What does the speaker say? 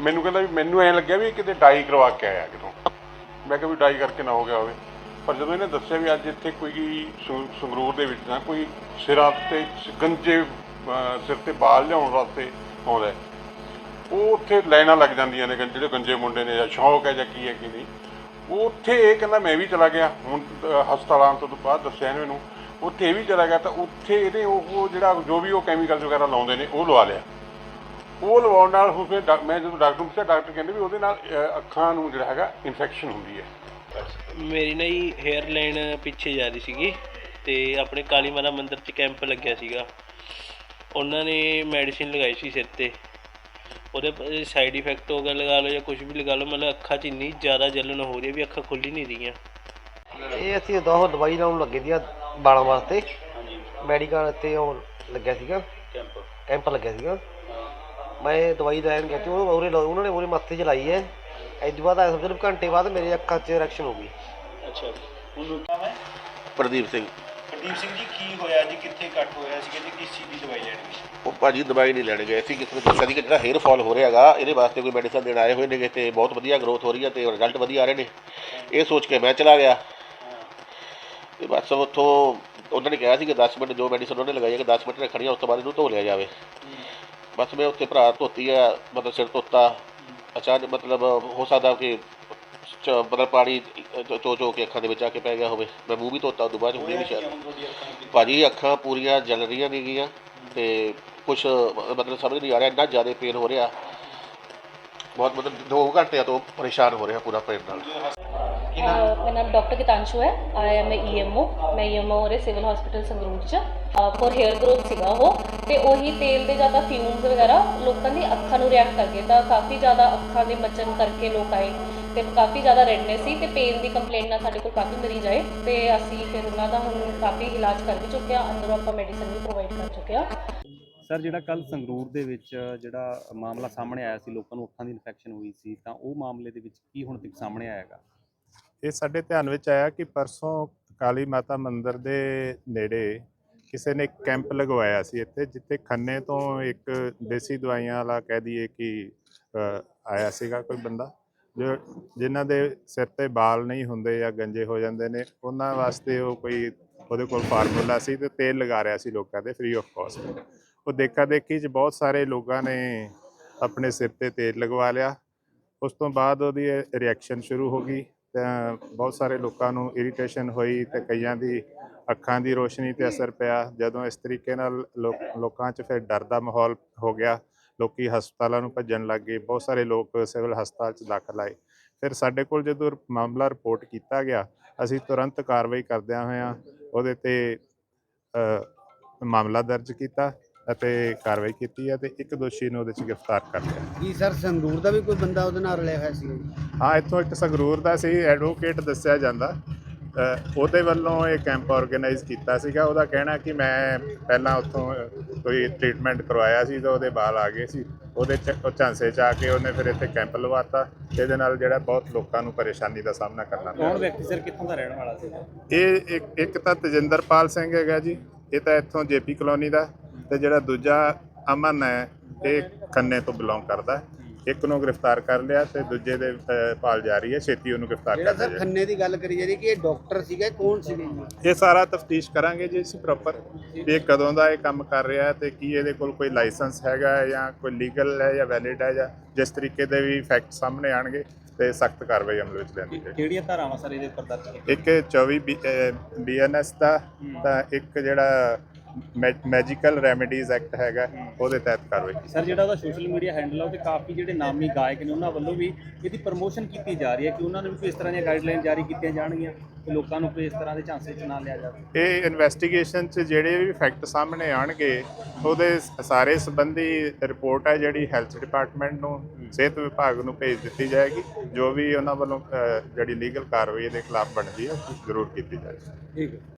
ਮੈਨੂੰ ਕਹਿੰਦਾ ਵੀ ਮੈਨੂੰ ਐਂ ਲੱਗਿਆ ਵੀ ਕਿਤੇ ਡਾਈ ਕਰਵਾ ਕੇ ਆਇਆ ਕਿਤੋਂ। ਮੈਂ ਕਿਹਾ ਵੀ ਡਾਈ ਕਰਕੇ ਨਾ ਹੋ ਗਿਆ ਹੋਵੇ। ਪਰ ਜਦੋਂ ਇਹਨੇ ਦੱਸਿਆ ਵੀ ਅੱਜ ਇੱਥੇ ਕੋਈ ਸੰਗ- ਸੰਗਰੂਰ ਦੇ ਵਿੱਚ ਨਾ ਕੋਈ ਸਿਰਾਂ ਤੇ ਗੰਜੇ ਅਹ, ਸਿਰ ਤੇ ਬਾਲ ਲਿਆਉਣ ਵਾਸਤੇ ਆਉਂਦਾ ਹੈ। ਉਹ ਉੱਥੇ ਲਾਈਨਾਂ ਲੱਗ ਜਾਂਦੀਆਂ ਨੇ ਗੰ- ਜਿਹੜੇ ਗੰਜੇ ਮੁੰਡੇ ਨੇ ਜਾਂ ਸ਼ੌਕ ਹੈ ਜਾਂ ਕੀ ਹੈ ਕੀ ਨਹੀਂ। ਉਹ ਉੱਥੇ ਇਹ ਕਹਿੰਦਾ ਮੈਂ ਵੀ ਚਲਾ ਗਿਆ। ਹੁਣ ਅਹ, ਹਸਪਤਾਲਾਂ ਤੋਂ ਬਾਅਦ ਦੱਸਿਆ ਇਹਨੇ ਮੈਨੂੰ। ਉੱਥੇ ਇਹ ਵੀ ਚਲਾ ਗਿਆ ਤਾਂ ਉੱਥੇ ਇਹਨੇ ਉਹ ਜਿਹੜਾ ਜੋ ਵੀ ਉਹ ਕੈਮੀਕਲਸ ਵਗੈਰਾ ਲਾਉਂਦੇ ਨੇ ਉਹ ਲਵਾ ਲਿਆ। ਉਹ ਲਵਾਉਣ ਨਾਲ ਹੁਣ ਫਿਰ ਡਾ- ਮੈਂ ਜਦੋਂ ਡਾਕਟਰ ਨੂੰ ਪੁੱਛਿਆ ਡਾਕਟਰ ਕਹਿੰਦੇ ਵੀ ਉਹਦੇ ਨਾਲ ਅੱਖਾਂ ਨੂੰ ਜਿਹੜਾ ਹੈਗਾ ਇਨਫੈਕਸ਼ਨ ਹੁੰਦੀ ਹੈ। ਮੇਰੀ ਨਾ ਹੀ ਹੇਅਰ ਲਾਈਨ ਪਿੱਛੇ ਜਾ ਰਹੀ ਸੀਗੀ ਤੇ ਆਪਣੇ ਕਾਲੀ ਮਾਤਾ ਮੰਦਿਰ 'ਚ ਕੈਂਪ ਲੱਗਿਆ ਸੀਗਾ। ਉਹਨਾਂ ਨੇ ਮੈਡੀਸਿਨ ਲਗਾਈ ਸੀ ਸਿਰ ਤੇ। ਉਹਦੇ ਸਾਈਡ ਇਫੈਕਟ ਹੋ ਗਿਆ ਲਗਾ ਲਓ ਜਾਂ ਕੁਝ ਵੀ ਲਗਾ ਲਓ ਮਤਲਬ ਅੱਖਾਂ 'ਚ ਇੰਨੀ ਜ਼ਿਆਦਾ ਜਲਨ ਹੋ ਰਹੀ ਹੈ ਵੀ ਅੱਖਾਂ ਖੁੱਲ ਹੀ ਨਹੀਂ ਰਹੀਆਂ। ਇਹ ਅਸੀਂ ਦੋ ਦਵਾਈ ਲਾਉਣ ਲੱਗੇ ਸੀ ਬਾਲਾਂ ਵਾਸਤੇ। ਮੈਡੀਕਲ ਤੇ ਉਹ ਲੱਗਿਆ ਸੀਗਾ। ਕੈਂਪ ਕੈਂਪ ਲੱਗਿਆ ਸੀਗਾ। ਮੈਂ ਦਵਾਈ ਲੈਣ ਗਿਆ ਤੇ ਉਹ ਉਰੇ ਲਾ- ਉਹਨਾਂ ਨੇ ਉਰੇ ਮੱਥੇ 'ਚ ਲਾਈ ਹੈ। ਇਸ ਤੋਂ ਬਾਅਦ ਸਮਝ ਲਓ ਘੰਟੇ ਬਾਅਦ ਮੇਰੇ ਅੱਖਾਂ 'ਚ ਰਿਐਕਸ਼ਨ ਹੋ ਗਈ। ਅੱਛਾ ਉਹਨੂੰ ਕਹਾਂ ਮੈਂ ਪ੍ਰਦੀਪ ਸਿੰਘ। ਪ੍ਰਦੀਪ ਸਿੰਘ ਜੀ ਕੀ ਹੋਇਆ ਜੀ? ਕਿੱਥੇ ਕੱਟ ਹੋਇਆ ਸੀ ਤੇ ਕਿਸ ਚੀਜ਼ ਦੀ ਦਵਾਈ ਲੈਣੀ ਸੀ? ਉਹ ਭਾਜੀ ਦਵਾਈ ਨਹੀਂ ਲੈਣ ਗਏ। ਸੀ ਕਿਸੇ ਨੇ ਦੱਸਿਆ ਸੀ ਕਿ ਜਿਹੜਾ ਹੇਅਰ ਫਾਲ ਹੋ ਰਿਹਾ ਹੈਗਾ ਇਹਦੇ ਵਾਸਤੇ ਕੋਈ ਮੈਡੀਸਨ ਦੇਣ ਆਏ ਹੋਏ ਨੇਗੇ ਤੇ ਬਹੁਤ ਵਧੀਆ ਗਰੋਥ ਹੋ ਰਹੀ ਹੈ ਤੇ ਰਿਜ਼ਲਟ ਵਧੀਆ ਆ ਰਹੇ ਨੇ। ਇਹ ਸੋਚ ਕੇ ਮੈਂ ਚਲਾ ਗਿਆ। ਤੇ ਬਸ ਉੱਥੋਂ ਉਹਨਾਂ ਨੇ ਕਿਹਾ ਸੀ ਕਿ 10 ਮਿੰਟ ਜੋ ਮੈਡੀਸਨ ਉਹਨੇ ਲਗਾਈ ਹੈ ਕਿ 10 ਮਿੰਟ ਰੱਖਣੀ ਆ ਉਸ ਤੋਂ ਬਾਅਦ ਇਹਨੂੰ ਧੋ ਲਿਆ ਜਾਵੇ। ਬਸ ਮੈਂ ਉੱਥੇ ਭਰਾ ਧੋਤੀ ਆ, ਮਤਲਬ ਸਿਰ ਧੋਤਾ। ਅਚਾਨਕ ਮਤਲਬ ਹੋ ਸਕਦਾ ਕਿ ਚ- ਮਤਲਬ ਪਾਣੀ ਚੋ ਚੋ ਕੇ ਅੱਖਾਂ ਦੇ ਵਿੱਚ ਆ ਕੇ ਪੈ ਗਿਆ ਹੋਵੇ। ਮੈਂ ਮੂੰਹ ਵੀ ਧੋਤਾ, ਉਦੋਂ ਬਾਅਦ ਹੁਣੇ ਵੀ ਸ਼ਾਇਦ। ਭਾਜੀ, ਅੱਖਾਂ ਪੂਰੀਆਂ ਜਲ ਰਹੀਆਂ ਨੇਗੀਆਂ ਤੇ ਕੁਛ ਮਤਲਬ ਸਮਝ ਨਹੀਂ ਆ ਰਿਹਾ, ਇੰਨਾ ਜ਼ਿਆਦਾ ਪੇਨ ਹੋ ਰਿਹਾ। ਬਹੁਤ ਮਤਲਬ 2 ਘੰਟਿਆਂ ਤੋਂ ਪਰੇਸ਼ਾਨ ਹੋ ਰਿਹਾ ਪੂਰਾ ਪੇਨ ਨਾਲ। ਮੇਰਾ ਨਾਮ ਡਾਕਟਰ ਕਿਤਾਂਸ਼ੂ ਹੈ। ਆਈ ਐਮ ਈਐਮਓ ਮੈਂ ਈਐਮਓ ਉਰੇ ਸਿਵਲ ਹਸਪੀਟਲ ਸੰਗਰੂਰ ਚ ਫੋਰ 헤ਅਰ ਗਰੋਥ ਸੀਗਾ ਉਹ। ਤੇ ਉਹੀ ਤੇਲ ਦੇ ਜ਼ਿਆਦਾ ਫਿਊਮਸ ਵਗੈਰਾ ਲੋਕਾਂ ਦੀ ਅੱਖਾਂ ਨੂੰ ਰਿਐਕਟ ਕਰਕੇ ਤਾਂ ਕਾਫੀ ਜ਼ਿਆਦਾ ਅੱਖਾਂ ਦੇ ਮਚਨ ਕਰਕੇ ਲੋਕ ਆਏ। ਤੇ ਕਾਫੀ ਜ਼ਿਆਦਾ ਰੈਡਨੈਸ ਸੀ। ਤੇ ਪੇਨ ਦੀ ਕੰਪਲੇਂਟ ਨਾਲ ਸਾਡੇ ਕੋਲ ਕਾਫੀ ਮਰੀਜ਼ ਆਏ। ਤੇ ਅਸੀਂ ਫਿਰ ਉਹਨਾਂ ਦਾ ਹੁਣ ਕਾਫੀ ਇਲਾਜ ਕਰ ਵੀ ਚੁੱਕੇ ਹਾਂ। ਅੰਦਰੋਂ ਆਪਾਂ ਮੈਡੀਸਨ ਵੀ ਪ੍ਰੋਵਾਈਡ ਕਰ ਚੁੱਕਿਆ ਸਰ ਜਿਹੜਾ ਕੱਲ ਸੰਗਰੂਰ ਦੇ ਵਿੱਚ ਜਿਹੜਾ ਮਾਮਲਾ ਸਾਹਮਣੇ ਆਇਆ ਸੀ, ਲੋਕਾਂ ਨੂੰ ਅੱਖਾਂ ਦੀ ਇਨਫੈਕਸ਼ਨ ਹੋਈ ਸੀ, ਤਾਂ ਉਹ ਮਾਮਲੇ ਦੇ ਵਿੱਚ ਕੀ ਹੁਣ ਤੱਕ ਸਾਹਮਣੇ ਆਏਗਾ ਇਹ ਸਾਡੇ ਧਿਆਨ ਵਿੱਚ ਆਇਆ ਕਿ ਪਰਸੋਂ ਕਾਲੀ ਮਾਤਾ ਮੰਦਿਰ ਦੇ ਨੇੜੇ ਕਿਸੇ ਨੇ ਕੈਂਪ ਲਗਵਾਇਆ ਸੀ ਇੱਥੇ, ਜਿੱਥੇ ਖੰਨੇ ਤੋਂ ਇੱਕ ਦੇਸੀ ਦਵਾਈਆਂ ਵਾਲਾ ਕਹਿ ਦਈਏ ਕਿ ਆਇਆ ਸੀਗਾ ਕੋਈ ਬੰਦਾ, ਜੋ ਜਿਨ੍ਹਾਂ ਦੇ ਸਿਰ ਤੇ ਵਾਲ ਨਹੀਂ ਹੁੰਦੇ ਜਾਂ ਗੰਜੇ ਹੋ ਜਾਂਦੇ ਨੇ, ਉਹਨਾਂ ਵਾਸਤੇ ਉਹ ਕੋਈ ਉਹਦੇ ਕੋਲ ਫਾਰਮੂਲਾ ਸੀ ਤੇ ਤੇਲ ਲਗਾ ਰਿਹਾ ਸੀ ਲੋਕਾਂ 'ਤੇ ਫ੍ਰੀ ਆਫ ਕਾਸਟ ਉਹ ਦੇਖਾ ਦੇਖੀ ਚ ਬਹੁਤ ਸਾਰੇ ਲੋਕਾਂ ਨੇ ਆਪਣੇ ਸਿਰ ਤੇ ਤੇਲ ਲਗਵਾ ਲਿਆ। ਉਸ ਤੋਂ ਬਾਅਦ ਉਹਦੀ ਰਿਐਕਸ਼ਨ ਸ਼ੁਰੂ ਹੋ ਗਈ। ਤਾਂ ਬਹੁਤ ਸਾਰੇ ਲੋਕਾਂ ਨੂੰ ਇਰੀਟੇਸ਼ਨ ਹੋਈ ਤੇ ਕਈਆਂ ਦੀ ਅੱਖਾਂ ਦੀ ਰੋਸ਼ਨੀ ਤੇ ਅਸਰ ਪਿਆ। ਜਦੋਂ ਇਸ ਤਰੀਕੇ ਨਾਲ ਲੋਕ- ਲੋਕਾਂ 'ਚ ਫਿਰ ਡਰ ਦਾ ਮਾਹੌਲ ਹੋ ਗਿਆ। ਲੋਕੀ ਹਸਪਤਾਲਾਂ ਨੂੰ ਭੱਜਣ ਲੱਗ ਗਏ। ਬਹੁਤ ਸਾਰੇ ਲੋਕ ਸਿਵਲ ਹਸਪਤਾਲ 'ਚ ਦਾਖਲ ਆਏ। ਫਿਰ ਸਾਡੇ ਕੋਲ ਜਦੋਂ ਮਾਮਲਾ ਰਿਪੋਰਟ ਕੀਤਾ ਗਿਆ, ਅਸੀਂ ਤੁਰੰਤ ਕਾਰਵਾਈ ਕਰਦਿਆਂ ਹੋਇਆਂ ਉਹਦੇ ਤੇ ਮਾਮਲਾ ਦਰਜ ਕੀਤਾ। ਅਤੇ ਕਾਰਵਾਈ ਕੀਤੀ ਹੈ ਤੇ ਇੱਕ ਦੋਸ਼ੀ ਨੂੰ ਉਹਦੇ 'ਚ ਗ੍ਰਿਫਤਾਰ ਕਰ ਲਿਆ। ਕੀ ਸਰ ਸੰਗਰੂਰ ਦਾ ਵੀ ਕੋਈ ਬੰਦਾ ਉਹਦੇ ਨਾਲ ਰਲਿਆ ਹੋਇਆ ਸੀ? ਹਾਂ ਇੱਥੋਂ ਇੱਕ ਸੰਗਰੂਰ ਦਾ ਸੀ ਐਡਵੋਕੇਟ ਦੱਸਿਆ ਜਾਂਦਾ। ਅ, ਉਹਦੇ ਵੱਲੋਂ ਇਹ ਕੈਂਪ ਆਰਗੇਨਾਈਜ਼ ਕੀਤਾ ਸੀਗਾ। ਉਹਦਾ ਕਹਿਣਾ ਕਿ ਮੈਂ ਪਹਿਲਾਂ ਉੱਥੋਂ ਕੋਈ ਟ੍ਰੀਟਮੈਂਟ ਕਰਵਾਇਆ ਸੀ ਤਾਂ ਉਹਦੇ ਵਾਲ ਆ ਗਏ ਸੀ। ਉਹਦੇ ਚ ਉਹ ਝਾਂਸੇ ਚ ਆ ਕੇ ਉਹਨੇ ਫਿਰ ਇੱਥੇ ਕੈਂਪ ਲਵਾਤਾ। ਇਹਦੇ ਨਾਲ ਜਿਹੜਾ ਬਹੁਤ ਲੋਕਾਂ ਨੂੰ ਪਰੇਸ਼ਾਨੀ ਦਾ ਸਾਹਮਣਾ ਕਰਨਾ ਪਿਆ। ਕੌਣ ਵਿਅਕਤੀ ਸਰ? ਕਿੱਥੋਂ ਦਾ ਰਹਿਣ ਵਾਲਾ ਸੀ ਇਹ ਇੱਕ ਇੱਕ ਤਾਂ ਤਜਿੰਦਰਪਾਲ ਸਿੰਘ ਹੈਗਾ ਜੀ। ਇਹ ਤਾਂ ਇੱਥੋਂ ਜੇਪੀ ਕਲੋਨੀ ਦਾ। ਤੇ ਜਿਹੜਾ ਦੂਜਾ ਅਮਨ ਹੈ ਇਹ ਖੰਨੇ ਤੋਂ ਬਿਲੋਂਗ ਕਰਦਾ ਹੈ। ਇੱਕ ਨੂੰ ਗ੍ਰਿਫਤਾਰ ਕਰ ਲਿਆ ਤੇ ਦੂਜੇ ਦੇ ਅ, ਭਾਲ ਜਾਰੀ ਹੈ ਛੇਤੀ ਉਹਨੂੰ ਗ੍ਰਿਫਤਾਰ ਜਿਹੜਾ ਕਰ ਸਰ ਲਿਆ ਖੰਨੇ ਦੀ ਗੱਲ ਕਰੀ ਜਾਂਦੀ ਕਿ ਇਹ ਡਾਕਟਰ ਸੀਗਾ ਕੌਣ ਸੀਗੇ ਜੀ? ਇਹ ਸਾਰਾ ਤਫਤੀਸ਼ ਕਰਾਂਗੇ ਜੀ ਅਸੀਂ ਪ੍ਰੋਪਰ ਇਹ ਕਦੋਂ ਦਾ ਇਹ ਕੰਮ ਕਰ ਰਿਹਾ ਹੈ ਤੇ ਕੀ ਇਹਦੇ ਕੋਲ ਕੋਈ ਲਾਇਸੈਂਸ ਹੈਗਾ ਹੈ ਜਾਂ ਕੋਈ ਲੀਗਲ ਹੈ ਜਾਂ ਵੈਲਿਡ ਹੈ ਜਾਂ ਜਿਸ ਤਰੀਕੇ ਦੇ ਵੀ ਫੈਕਟ ਸਾਹਮਣੇ ਆਣਗੇ ਤੇ ਸਖਤ ਕਾਰਵਾਈ ਅਮਲ ਵਿੱਚ ਲਿਆਂਦੀ ਜਾਏਗੀ। ਕਿਹੜੀਆਂ ਧਾਰਾਵਾਂ ਸਰ ਇਹਦੇ ਉੱਪਰ ਦਰਜ ਕੀਤੀਆਂ ਇੱਕ 24 ਬੀਐਨਐਸ ਦਾ ਤਾਂ ਇੱਕ ਜਿਹੜਾ ਮੈਜੀਕਲ ਰੈਮੇਡੀਜ਼ ਐਕਟ ਹੈਗਾ ਉਹਦੇ ਤਹਿਤ ਕਾਰਵਾਈ ਸਰ ਜਿਹੜਾ ਉਹਦਾ ਸੋਸ਼ਲ ਮੀਡੀਆ ਹੈਂਡਲ ਆ ਉਹ ਤੇ ਕਾਫੀ ਜਿਹੜੇ ਨਾਮੀ ਗਾਇਕ ਨੇ ਉਹਨਾਂ ਵੱਲੋਂ ਵੀ ਇਹਦੀ ਪ੍ਰਮੋਸ਼ਨ ਕੀਤੀ ਜਾ ਰਹੀ ਹੈ ਕਿ ਉਹਨਾਂ ਨੂੰ ਵੀ ਕੋਈ ਇਸ ਤਰ੍ਹਾਂ ਦੀਆਂ ਗਾਈਡਲਾਈਨ ਜਾਰੀ ਕੀਤੀਆਂ ਜਾਣਗੀਆਂ ਕਿ ਲੋਕਾਂ ਨੂੰ ਕੋਈ ਇਸ ਤਰ੍ਹਾਂ ਦੇ ਝਾਂਸੇ 'ਚ ਨਾ ਲਿਆ ਜਾਵੇ? ਇਹ ਇਨਵੈਸਟੀਗੇਸ਼ਨ 'ਚ ਜਿਹੜੇ ਵੀ ਫੈਕਟ ਸਾਹਮਣੇ ਆਣਗੇ ਉਹਦੇ ਸਾਰੇ ਸੰਬੰਧੀ ਰਿਪੋਰਟ ਹੈ ਜਿਹੜੀ ਹੈਲਥ ਡਿਪਾਰਟਮੈਂਟ ਨੂੰ ਸਿਹਤ ਵਿਭਾਗ ਨੂੰ ਭੇਜ ਦਿੱਤੀ ਜਾਏਗੀ ਜੋ ਵੀ ਉਹਨਾਂ ਵੱਲੋਂ ਜਿਹੜੀ ਲੀਗਲ ਕਾਰਵਾਈ ਇਹਦੇ ਖਿਲਾਫ ਬਣਦੀ ਹੈ ਉਹ ਜ਼ਰੂਰ ਕੀਤੀ ਜਾਏਗੀ। ਠੀਕ ਹੈ।